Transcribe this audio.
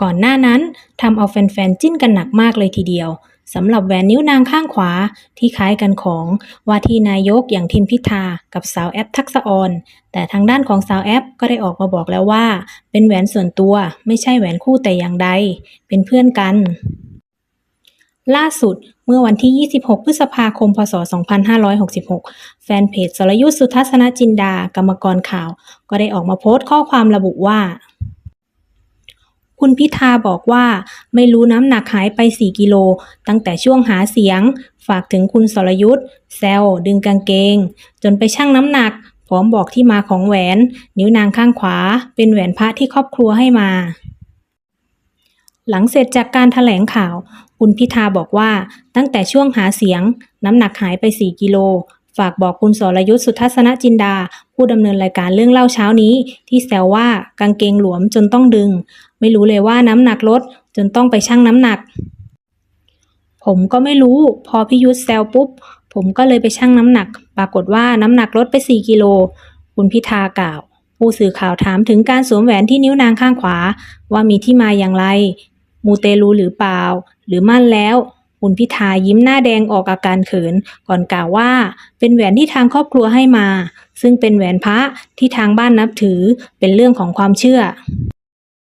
ก่อนหน้านั้นทำเอาแฟนๆ จิ้นกันหนักมากเลยทีเดียวสำหรับแหวนนิ้วนางข้างขวาที่คล้ายกันของว่าที่นายกอย่างทิมพิธากับสาวแอปทักษะออนแต่ทางด้านของสาวแอปก็ได้ออกมาบอกแล้วว่า เป็นแหวนส่วนตัวไม่ใช่แหวนคู่แต่อย่างใด เป็นเพื่อนกัน ล่าสุดเมื่อวันที่ 26 พฤษภาคม พศ 2566 แฟนเพจสรยุทธสุทัศนจินดากรรมกรข่าว ก็ได้ออกมาโพสต์ข้อความระบุว่า คุณพิธาบอกว่า ไม่รู้น้ำหนักหายไป 4 กิโล ตั้งแต่ช่วงหาเสียง ฝากถึงคุณสรยุทธ์แซวดึงกางเกง จนไปชั่งน้ำหนัก พร้อมบอกที่มาของแหวน นิ้วนางข้างขวา เป็นแหวนพระที่ครอบครัวให้มา หลังเสร็จจากการถแถลงข่าว คุณพิธาบอกว่า ตั้งแต่ช่วงหาเสียง น้ำหนักหายไป 4 กิโล ฝากบอกคุณสรยุทธ์สุทัศนจินดา ผู้ดำเนินรายการเรื่องเล่าเช้านี้ ที่แซวว่ากางเกงหลวมจนต้องดึง ไม่รู้เลยว่าน้ำหนักลดจนต้องไปชั่งน้ำหนัก ผมก็ไม่รู้ พอพี่ยุทธแซวปุ๊บ ผมก็เลยไปชั่งน้ำหนัก ปรากฏว่าน้ำหนักลดไป 4 กิโล คุณพิธากล่าว ผู้สื่อข่าวถามถึงการสวมแหวนที่นิ้วนางข้างขวา ว่ามีที่มาอย่างไร มูเตลูหรือเปล่า หรือมั่นแล้ว คุณพิธายิ้มหน้าแดงออกอาการเขิน ก่อนกล่าวว่า เป็นแหวนที่ทางครอบครัวให้มา ซึ่งเป็นแหวนพระที่ทางบ้านนับถือเป็นเรื่องของความเชื่อ